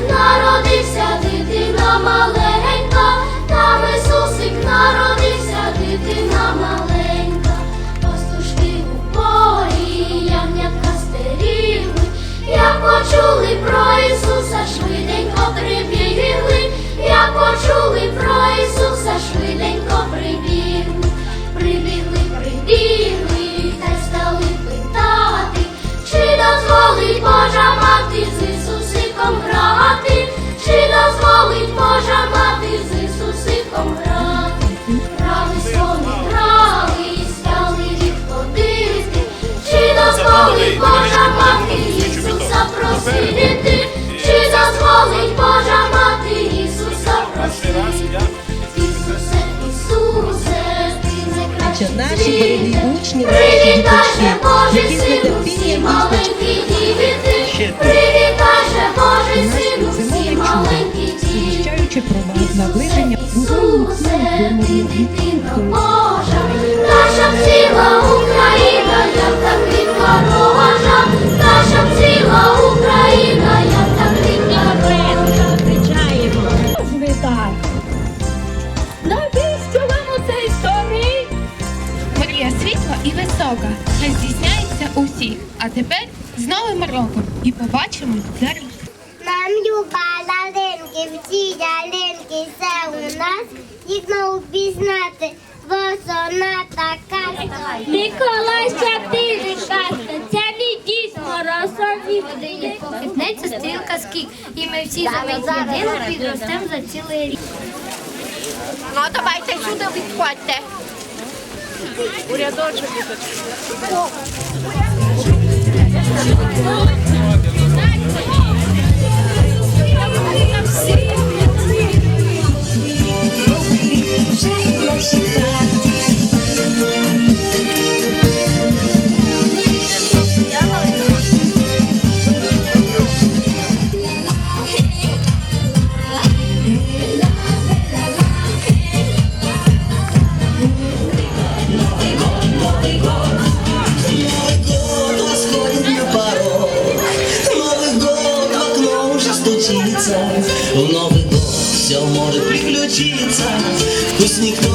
Народився дитина мала. Краще Наші дорогі учні, наші діточки, які з нетерпінням сину, всі маленькі діти. звіщаючи про наближення Ісусе, ти дитина Божа, висока, хай здійсняється у всіх. А тепер з Новим роком і побачимо за рік. Нам люба ялинки, всі ялинки, це у нас їх не упізнати, бо вона така. Миколай Шатири казка, це не дійсно розсові. П'ятниця стрілка скік, і ми всі за підростемо за цілий рік. Ну давайте сюди відходьте. Год превратиться В Новый год все может приключиться. Пусть никто